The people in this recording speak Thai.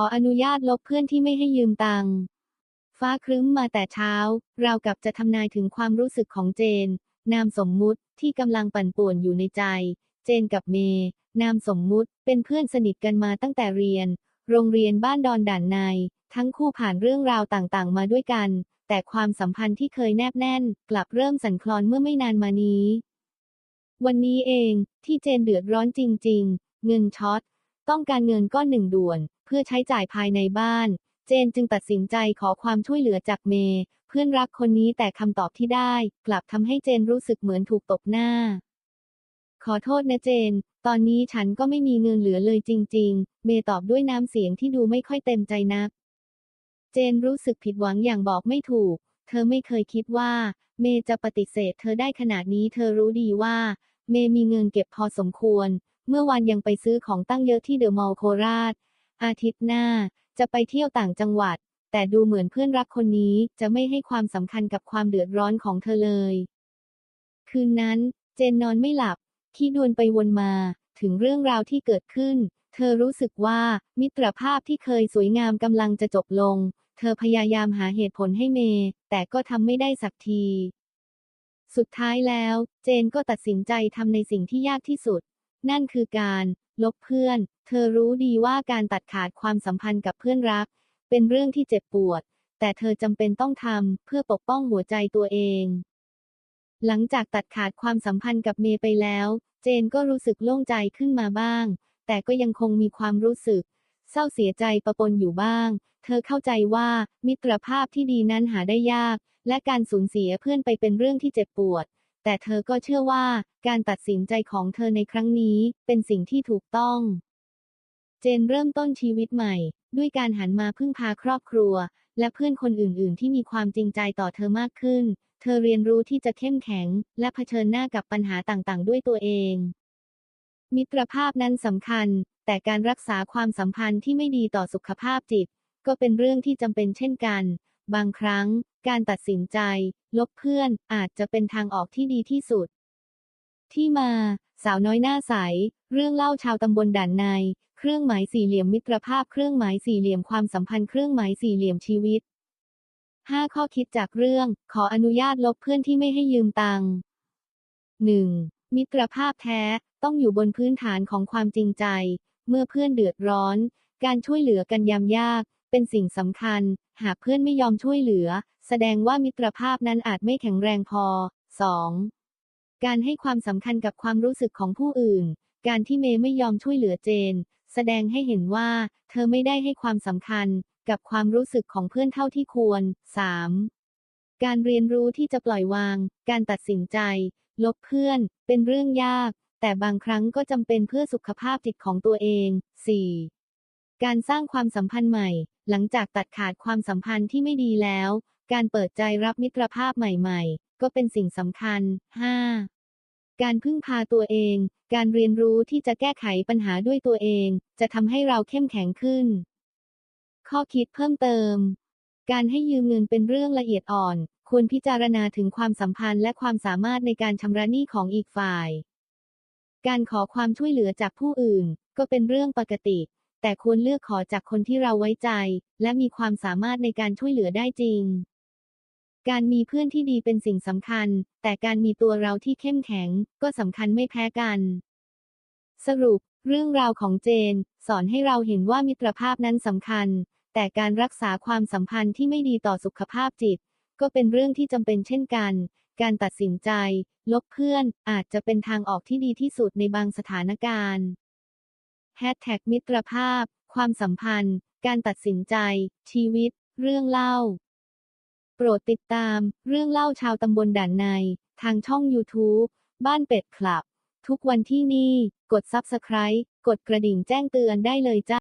ออนุญาตลบเพื่อนที่ไม่ให้ยืมตังค์ฟ้าครึ้มมาแต่เช้า เรากับจะทำนายถึงความรู้สึกของเจน นามสมมุติที่กำลังปั่นป่วนอยู่ในใจ เจนกับเมย์นามสมมุติเป็นเพื่อนสนิทกันมาตั้งแต่เรียน โรงเรียนบ้านดอนด่านใน ทั้งคู่ผ่านเรื่องราวต่างๆ มาด้วยกัน แต่ความสัมพันธ์ที่เคยแนบแน่น กลับเริ่มสั่นคลอนเมื่อไม่นานมานี้ วันนี้เองที่เจนเดือดร้อนจริง ๆ เงินช็อต ต้องการเงินก้อนหนึ่งด่วน เพื่อใช้จ่ายภายในบ้าน เจนจึงตัดสินใจขอความช่วยเหลือจากเมย์เพื่อนรักคนนี้แต่คำตอบที่ได้ กลับทำให้เจนรู้สึกเหมือนถูกตบหน้า ขอโทษนะเจน ตอนนี้ฉันก็ไม่มีเงินเหลือเลยจริง ๆ เมย์ตอบด้วยน้ำเสียงที่ดูไม่ค่อยเต็มใจนัก เจนรู้สึกผิดหวังอย่างบอกไม่ถูก เธอไม่เคยคิดว่า เมย์จะปฏิเสธ เธอได้ขนาดนี้ เธอรู้ดีว่า เมย์มีเงินเก็บพอสมควร เมื่อวันยังไปซื้อของตั้งเยอะที่เดอะมอลล์โคราช อาทิตย์หน้า จะไปเที่ยวต่างจังหวัด แต่ดูเหมือนเพื่อนรักคนนี้จะไม่ให้ความสำคัญกับความเดือดร้อนของเธอเลย คืนนั้น เจนนอนไม่หลับคิดวนไปวนมา ถึงเรื่องราวที่เกิดขึ้น เธอรู้สึกว่ามิตรภาพที่เคยสวยงามกำลังจะจบลง เธอพยายามหาเหตุผลให้เมย์แต่ก็ทำไม่ได้สักที สุดท้ายแล้ว เจนก็ตัดสินใจทำในสิ่งที่ยากที่สุด นั่นคือการ ลบเพื่อน เธอรู้ดีว่าการตัดขาดความสัมพันธ์กับเพื่อนรัก เป็นเรื่องที่เจ็บปวด แต่เธอจำเป็นต้องทำเพื่อปกป้องหัวใจตัวเอง หลังจากตัดขาดความสัมพันธ์กับเมย์ไปแล้ว เจนก็รู้สึกโล่งใจขึ้นมาบ้าง แต่ก็ยังคงมีความรู้สึก เศร้าเสียใจประปนอยู่บ้าง เธอเข้าใจว่ามิตรภาพที่ดีนั้นหาได้ยาก และการสูญเสียเพื่อนไปเป็นเรื่องที่เจ็บปวด แต่เธอก็เชื่อว่าการตัดสินใจของเธอในครั้งนี้เป็นสิ่งที่ถูกต้อง เจนเริ่มต้นชีวิตใหม่ ด้วยการหันมาพึ่งพาครอบครัว และเพื่อนคนอื่น ๆ ที่มีความจริงใจต่อเธอมากขึ้น เธอเรียนรู้ที่จะเข้มแข็ง และเผชิญหน้ากับปัญหาต่าง ๆ ด้วยตัวเอง มิตรภาพนั้นสำคัญ แต่การรักษาความสัมพันธ์ที่ไม่ดีต่อสุขภาพจิต ก็เป็นเรื่องที่จำเป็นเช่นกัน บางครั้ง การตัดสินใจ ลบเพื่อนอาจจะเป็นทางออกที่ดีที่สุด ที่มา สาวน้อยหน้าใส เรื่องเล่าชาวตำบลด่านใน เครื่องหมายสี่เหลี่ยมมิตรภาพเครื่องหมายสี่เหลี่ยมความสัมพันธ์เครื่องหมายสี่เหลี่ยมชีวิต 5 ข้อคิดจากเรื่อง ขออนุญาตลบเพื่อนที่ไม่ให้ยืมตังค์ 1. มิตรภาพแท้ต้องอยู่บนพื้นฐานของความจริงใจ เมื่อเพื่อนเดือดร้อน การช่วยเหลือกันยามยาก เป็นสิ่งสำคัญ หากเพื่อนไม่ยอมช่วยเหลือ แสดงว่ามิตรภาพนั้นอาจไม่แข็งแรงพอ 2. การให้ความสำคัญกับความรู้สึกของผู้อื่น การที่เมย์ไม่ยอมช่วยเหลือเจน แสดงให้เห็นว่า เธอไม่ได้ให้ความสำคัญ กับความรู้สึกของเพื่อนเท่าที่ควร 3. การเรียนรู้ที่จะปล่อยวาง การตัดสินใจ ลบเพื่อน เป็นเรื่องยาก แต่บางครั้งก็จำเป็นเพื่อสุขภาพจิตของตัวเอง 4. การสร้างความสัมพันธ์ใหม่ หลังจากตัดขาดความสัมพันธ์ที่ไม่ดีแล้ว การเปิดใจรับมิตรภาพใหม่ ๆ ก็เป็นสิ่งสำคัญ 5. การพึ่งพาตัวเอง การเรียนรู้ที่จะแก้ไขปัญหาด้วยตัวเอง จะทำให้เราเข้มแข็งขึ้น ข้อคิดเพิ่มเติม การให้ยืมเงินเป็นเรื่องละเอียดอ่อน ควรพิจารณาถึงความสัมพันธ์และความสามารถในการชำระหนี้ของอีกฝ่าย การขอความช่วยเหลือจากผู้อื่น ก็เป็นเรื่องปกติ แต่ควรเลือกขอจากคนที่เราไว้ใจ และมีความสามารถในการช่วยเหลือได้จริง การมีเพื่อนที่ดีเป็นสิ่งสำคัญ แต่การมีตัวเราที่เข้มแข็ง ก็สำคัญไม่แพ้กัน สรุป เรื่องราวของเจน สอนให้เราเห็นว่ามิตรภาพนั้นสำคัญ แต่การรักษาความสัมพันธ์ที่ไม่ดีต่อสุขภาพจิต ก็เป็นเรื่องที่จำเป็นเช่นกัน การตัดสินใจ ลบเพื่อนอาจจะเป็นทางออกที่ดีที่สุดในบางสถานการณ์ แฮชแท็กมิตรภาพ ความสัมพันธ์ การตัดสินใจ ชีวิต เรื่องเล่า โปรดติดตาม เรื่องเล่าชาวตำบลด่านใน ทางช่อง YouTube บ้านเป็ดคลับ ทุกวันที่นี่ กด Subscribe กดกระดิ่งแจ้งเตือนได้เลยจ้า